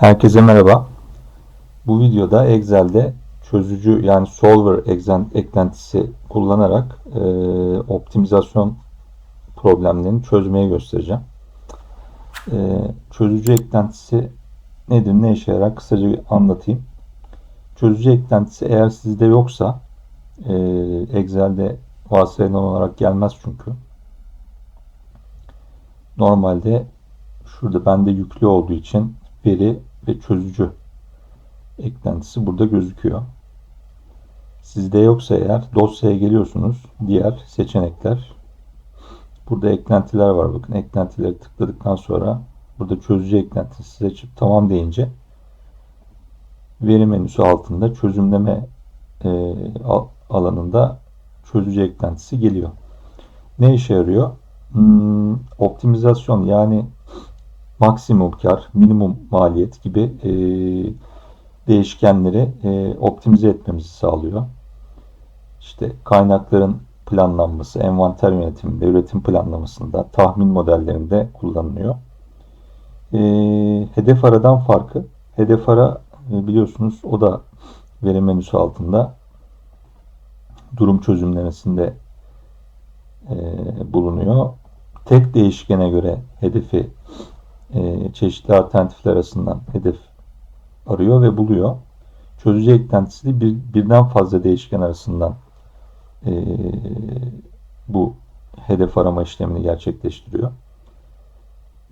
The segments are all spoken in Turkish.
Herkese merhaba. Bu videoda Excel'de çözücü yani solver eklentisi kullanarak e, optimizasyon problemlerini çözmeye göstereceğim. E, çözücü eklentisi nedir, ne işe yarar kısaca anlatayım. Çözücü eklentisi eğer sizde yoksa e, Excel'de varsayılan olarak gelmez çünkü. Normalde şurada bende yüklü olduğu için veri ve çözücü eklentisi burada gözüküyor. Sizde yoksa eğer dosyaya geliyorsunuz. Diğer seçenekler. Burada eklentiler var. Bakın eklentileri tıkladıktan sonra burada çözücü eklentisi seçip tamam deyince veri menüsü altında çözümleme e, al- alanında çözücü eklentisi geliyor. Ne işe yarıyor? Hmm, optimizasyon yani maksimum kar, minimum maliyet gibi e, değişkenleri e, optimize etmemizi sağlıyor. İşte kaynakların planlanması, envanter yönetiminde, üretim planlamasında, tahmin modellerinde kullanılıyor. E, hedef aradan farkı, hedef ara e, biliyorsunuz o da veri menüsü altında durum çözümlemesinde e, bulunuyor. Tek değişkene göre hedefi e, çeşitli alternatifler arasından hedef arıyor ve buluyor. Çözücü eklentisi de bir, birden fazla değişken arasından e, bu hedef arama işlemini gerçekleştiriyor.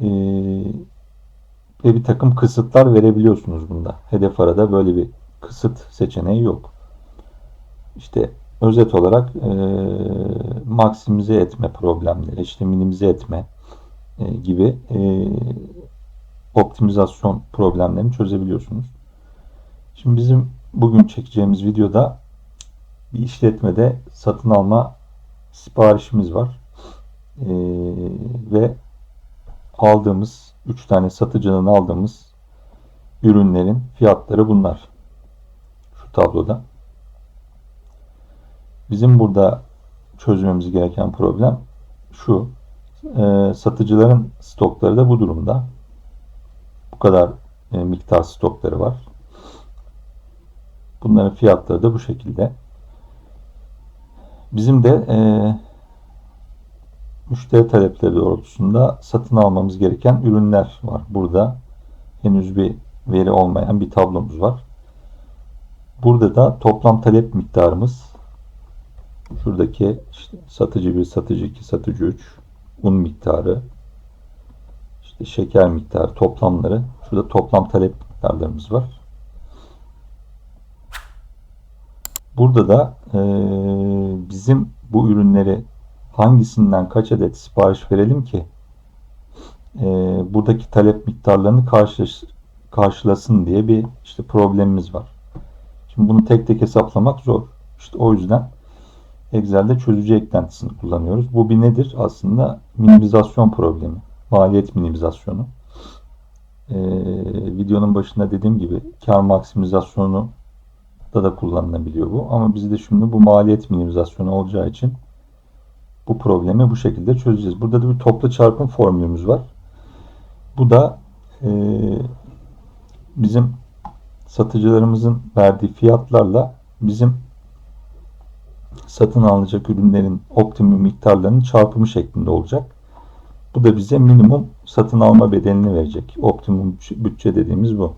E, ve bir takım kısıtlar verebiliyorsunuz bunda. Hedef arada böyle bir kısıt seçeneği yok. İşte özet olarak e, maksimize etme problemleri, işte minimize etme, gibi e, optimizasyon problemlerini çözebiliyorsunuz. Şimdi bizim bugün çekeceğimiz videoda bir işletmede satın alma siparişimiz var. E, ve aldığımız 3 tane satıcının aldığımız ürünlerin fiyatları bunlar. Şu tabloda. Bizim burada çözmemiz gereken problem şu e, satıcıların stokları da bu durumda. Bu kadar e, miktar stokları var. Bunların fiyatları da bu şekilde. Bizim de e, müşteri talepleri doğrultusunda satın almamız gereken ürünler var. Burada henüz bir veri olmayan bir tablomuz var. Burada da toplam talep miktarımız şuradaki işte satıcı 1, satıcı 2, satıcı 3 un miktarı, işte şeker miktarı toplamları. Şurada toplam talep miktarlarımız var. Burada da e, bizim bu ürünleri hangisinden kaç adet sipariş verelim ki e, buradaki talep miktarlarını karşı, karşılasın diye bir işte problemimiz var. Şimdi bunu tek tek hesaplamak zor. İşte o yüzden Excel'de çözücü eklentisini kullanıyoruz. Bu bir nedir? Aslında minimizasyon problemi. Maliyet minimizasyonu. Ee, videonun başında dediğim gibi kar maksimizasyonu da da kullanılabiliyor bu. Ama bizde şimdi bu maliyet minimizasyonu olacağı için bu problemi bu şekilde çözeceğiz. Burada da bir toplu çarpım formülümüz var. Bu da e, bizim satıcılarımızın verdiği fiyatlarla bizim satın alınacak ürünlerin optimum miktarlarının çarpımı şeklinde olacak. Bu da bize minimum satın alma bedelini verecek. Optimum bütçe dediğimiz bu.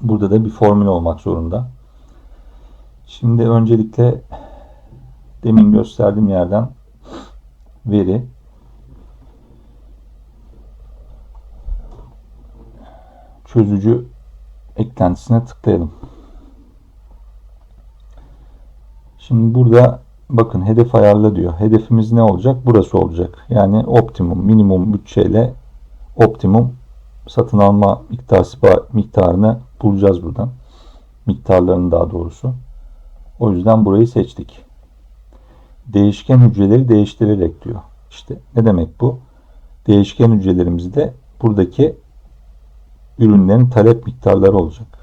Burada da bir formül olmak zorunda. Şimdi öncelikle demin gösterdiğim yerden veri çözücü eklentisine tıklayalım. Şimdi burada bakın hedef ayarla diyor. Hedefimiz ne olacak? Burası olacak. Yani optimum, minimum bütçeyle optimum satın alma miktar, miktarını bulacağız buradan. Miktarlarını daha doğrusu. O yüzden burayı seçtik. Değişken hücreleri değiştirerek diyor. İşte ne demek bu? Değişken hücrelerimizde buradaki ürünlerin talep miktarları olacak.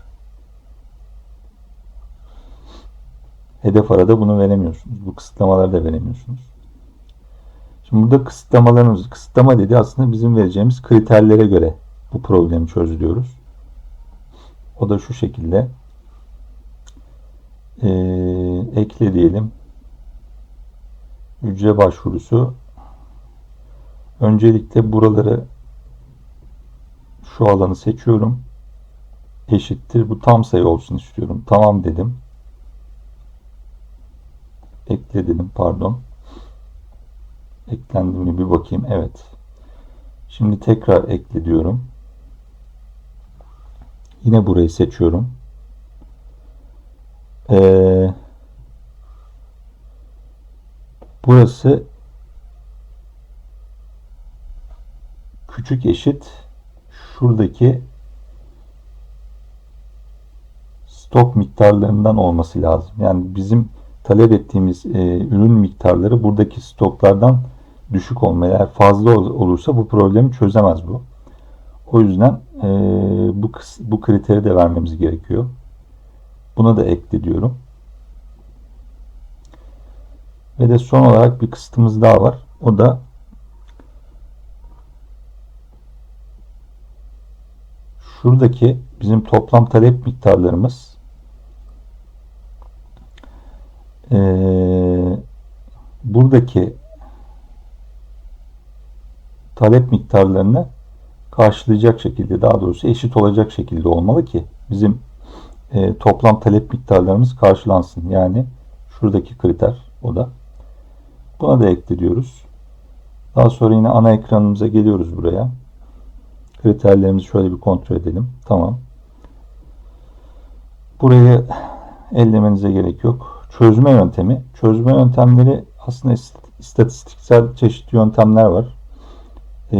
Hedef arada bunu veremiyorsunuz. Bu kısıtlamaları da veremiyorsunuz. Şimdi burada kısıtlamalarımız, kısıtlama dedi aslında bizim vereceğimiz kriterlere göre bu problemi çözülüyoruz. O da şu şekilde. Ee, ekle diyelim. Hücre başvurusu. Öncelikle buraları şu alanı seçiyorum. Eşittir. Bu tam sayı olsun istiyorum. Tamam dedim. Ekle dedim pardon. Eklendi mi bir bakayım. Evet. Şimdi tekrar ekle diyorum. Yine burayı seçiyorum. Ee, burası küçük eşit şuradaki stok miktarlarından olması lazım. Yani bizim talep ettiğimiz e, ürün miktarları buradaki stoklardan düşük olmalı. Eğer fazla olursa bu problemi çözemez bu. O yüzden e, bu bu kriteri de vermemiz gerekiyor. Buna da ekle diyorum. Ve de son olarak bir kısıtımız daha var. O da şuradaki bizim toplam talep miktarlarımız ee, buradaki talep miktarlarını karşılayacak şekilde daha doğrusu eşit olacak şekilde olmalı ki bizim e, toplam talep miktarlarımız karşılansın. Yani şuradaki kriter o da. Buna da ekle diyoruz. Daha sonra yine ana ekranımıza geliyoruz buraya. Kriterlerimizi şöyle bir kontrol edelim. Tamam. Burayı ellemenize gerek yok. Çözme yöntemi. Çözme yöntemleri aslında istatistiksel çeşitli yöntemler var. Ee,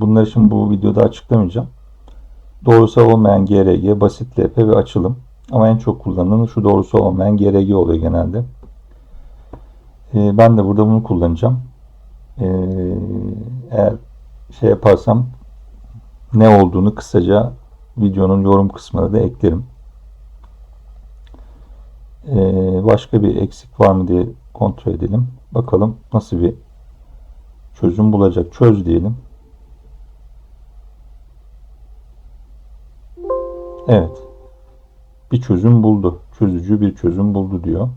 bunları şimdi bu videoda açıklamayacağım. Doğrusal olmayan GRG, basit LP ve açılım. Ama en çok kullanılan şu doğrusal olmayan GRG oluyor genelde. Ee, ben de burada bunu kullanacağım. Ee, eğer şey yaparsam ne olduğunu kısaca videonun yorum kısmına da eklerim. Ee, başka bir eksik var mı diye kontrol edelim. Bakalım nasıl bir çözüm bulacak. Çöz diyelim. Evet. Bir çözüm buldu. Çözücü bir çözüm buldu diyor.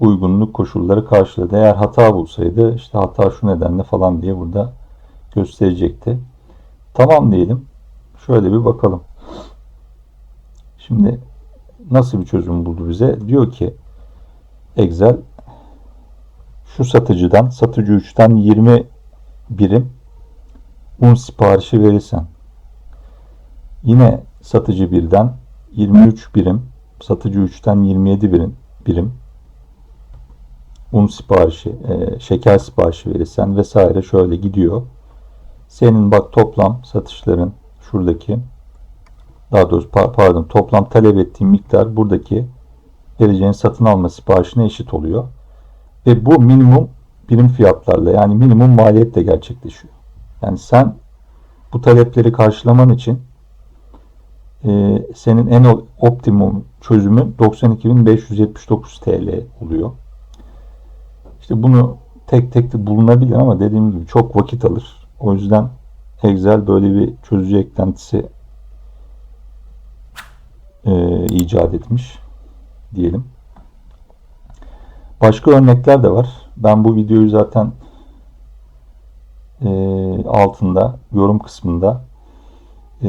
Uygunluk koşulları karşıladı. Eğer hata bulsaydı işte hata şu nedenle falan diye burada gösterecekti. Tamam diyelim. Şöyle bir bakalım. Şimdi nasıl bir çözüm buldu bize? Diyor ki Excel şu satıcıdan satıcı 3'ten 20 birim un siparişi verirsen yine satıcı 1'den 23 birim satıcı 3'ten 27 birim birim un siparişi, e, şeker siparişi verirsen vesaire şöyle gidiyor. Senin bak toplam satışların şuradaki daha doğrusu pardon toplam talep ettiğin miktar buradaki vereceğin satın alma siparişine eşit oluyor. Ve bu minimum birim fiyatlarla yani minimum maliyetle gerçekleşiyor. Yani sen bu talepleri karşılaman için e, senin en optimum çözümün 92.579 TL oluyor. İşte bunu tek tek de bulunabilir ama dediğim gibi çok vakit alır. O yüzden Excel böyle bir çözücü eklentisi icat etmiş diyelim. Başka örnekler de var. Ben bu videoyu zaten e, altında yorum kısmında e,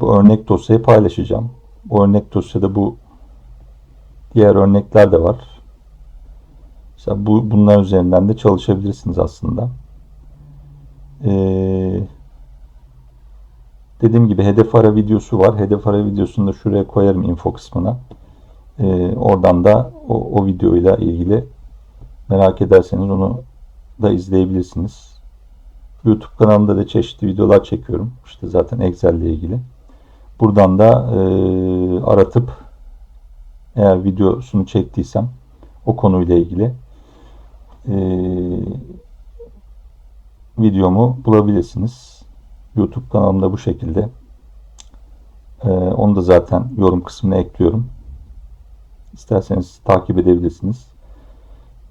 bu örnek dosyayı paylaşacağım. Bu örnek dosyada bu diğer örnekler de var. Mesela bu bunlar üzerinden de çalışabilirsiniz aslında. Ee, dediğim gibi hedef ara videosu var. Hedef ara videosunu da şuraya koyarım info kısmına. Ee, oradan da o, o videoyla ilgili merak ederseniz onu da izleyebilirsiniz. YouTube kanalımda da çeşitli videolar çekiyorum. İşte zaten Excel ile ilgili. Buradan da e, aratıp eğer videosunu çektiysem o konuyla ilgili e, videomu bulabilirsiniz. YouTube kanalımda bu şekilde. E, onu da zaten yorum kısmına ekliyorum. İsterseniz takip edebilirsiniz.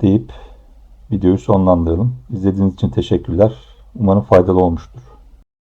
Deyip videoyu sonlandıralım. İzlediğiniz için teşekkürler. Umarım faydalı olmuştur.